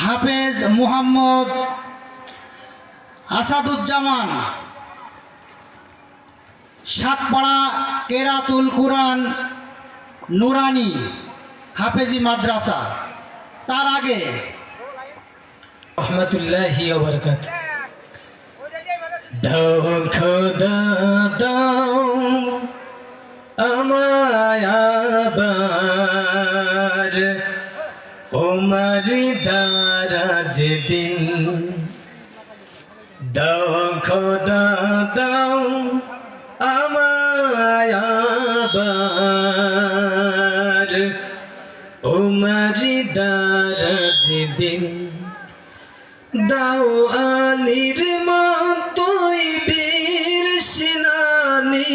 হাফেজ মুহাম্মদ আসাদুজ্জামান সাতপাড়া কেরাতুল কুরআন নুরানি হাফেজি মাদ্রাসা। তার আগে রহমতুল্লাহি আবার ওমর দারাজ দিন দাও দাও আমায় আবার। ওমর দারাজ দিন দাও আলির মতোই বীর সেনানি,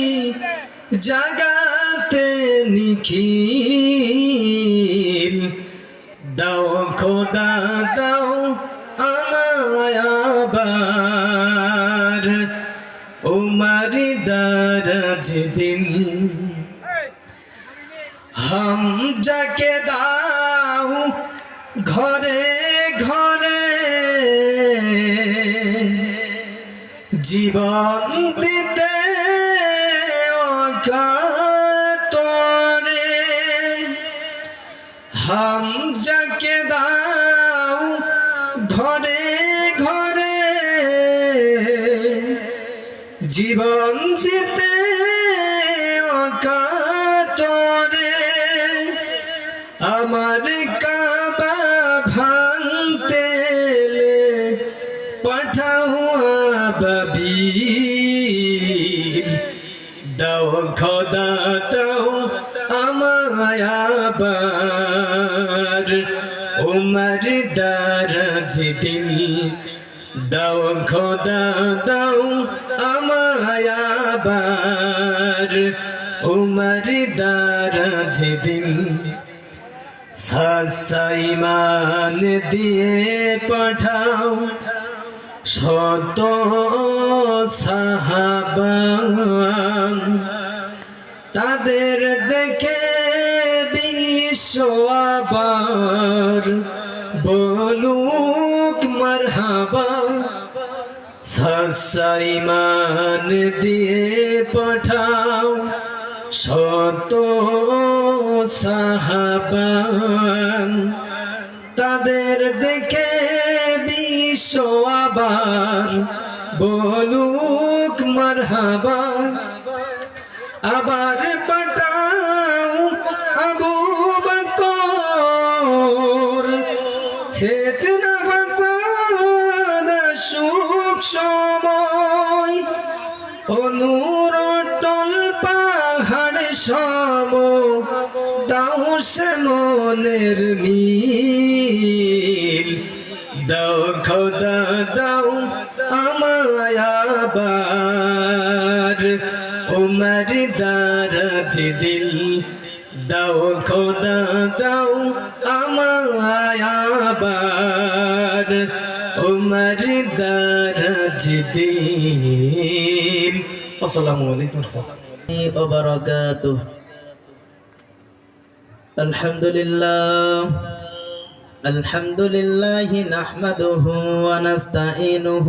জাগাতে দাও খোদা দাও, আমায় আবার। উমারি দারাজ দিন। হাম যাকে দাও, ঘরে ঘরে। জীবন দিতে অকাতরে হাম যাকে দাও ঘরে ঘরে জীবন আমায় আবার উমর দারাজ দিল। দাও খোদা, দাও আমায় আবার। উমর দারাজ দিল। সাইমান দিয়ে পাঠাও। শত সাহাবান তাদের দেখে বিশ্ব আবার বলুক মারহাবা সাইমান দিয়ে পাঠাও। শত সাহাবান তাদের দেখে বিশ্ব আবার বলুক মারহাবা আবার পাঠাও আবু বকর। ফেতনা ফাসাদ সুখ সময়, অনুর টল পাহাড় সম, দাও মনের মিল দাও খোদা, দাও আমায় উমর দারাজ দিল দাও খোদা দাও আমায় আবার উমর দারাজ দিল আসসালামু আলাইকুম রহমতুল্লাহ وبركاته الحمد لله الحمد لله نحمده ونستعينه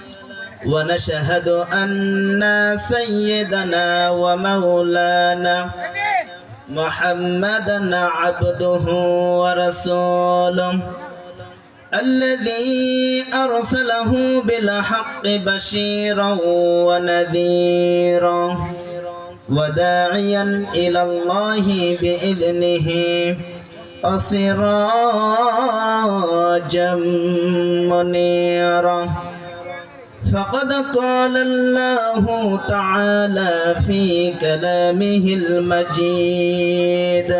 ونشهد أن سيدنا ومولانا محمدا عبده ورسوله الذي أرسله بالحق بشيرا ونذيرا وداعيا إلى الله بإذنه وسراجا منيرا فقد قال الله تعالى في كلامه المجيد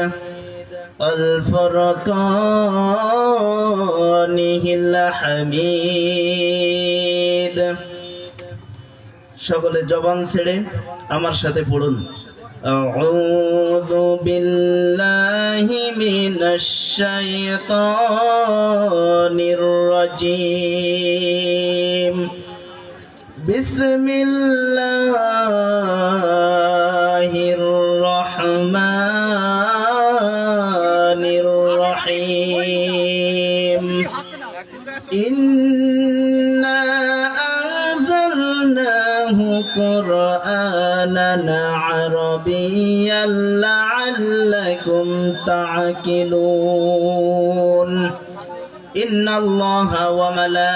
الفرقانه الحميد সকলে জবান ছেড়ে আমার সাথে পড়ুন أعوذ بالله من الشيطان الرجيم بسم الله الرحمن الرحيم. إنا أنزلناه قرآنا عربيا لعلكم تعقلون. إن الله وملائكته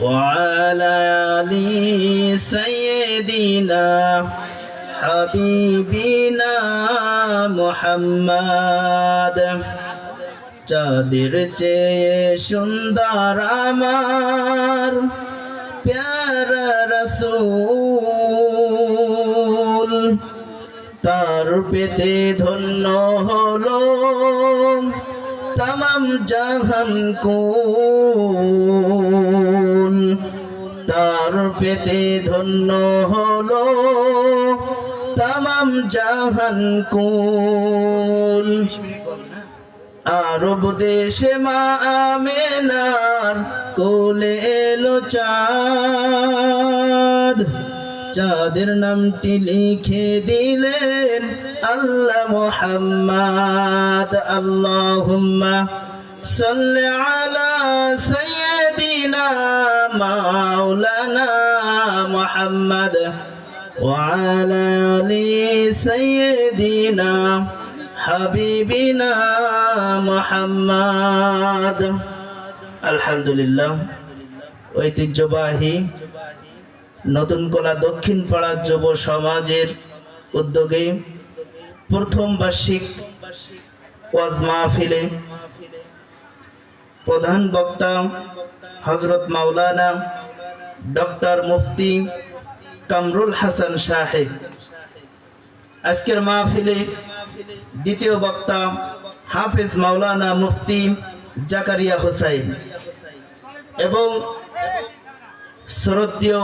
وعلى آل سيدنا حبيبنا محمد চাঁদের চেয়ে সুন্দর আমার প্যারা রসুল তার পেতে ধন্য হলো তামাম জাহান কুল তার পেতে ধন্য হলো তামাম জাহান কুল। আরব দেশে মা আমেনার কোলে এলো চাঁদ। চাঁদের নামটি লিখে দিলেন আল্লাহ মোহাম্মদ। আল্লাহুম্মা সাল্লি আলা সাইয়্যিদিনা মাওলানা মুহাম্মদ وعلى آل سيدنا হাবিবিনা মোহাম্মদ আলহামদুলিল্লাহ ঐতিহ্যবাহী নতুন কলা দক্ষিণ পাড়া যুব সমাজের উদ্যোগে প্রথম বার্ষিক ওয়াজ মাহফিলে প্রধান বক্তা হজরত মাওলানা ডক্টর মুফতি কামরুল হাসান সাহেব আজকের মাহফিলে দ্বিতীয় বক্তা হাফেজ মাওলানা মুফতি জাকারিয়া হোসাইন এবং শ্রদ্ধেয়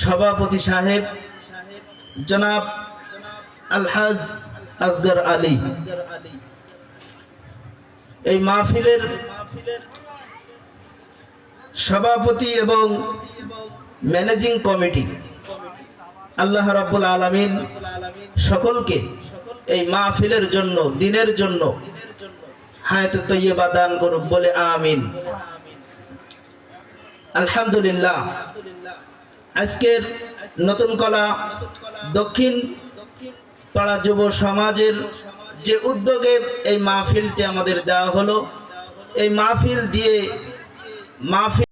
সভাপতি সাহেব জনাব আলহাজ আসগর আলী। এই মাহফিলের সভাপতি এবং ম্যানেজিং কমিটি, আল্লাহ রাব্বুল আলামিন সকলকে এই মাহফিলের জন্য, দিনের জন্য হায়াত তৈয়বা দান করুক বলে আমিন। আলহামদুলিল্লাহ, আজকের নতুন কলা দক্ষিণ পাড়া যুব সমাজের যে উদ্যোগে এই মাহফিলটি আমাদের দেওয়া হলো। এই মাহফিল দিয়ে মাহফিল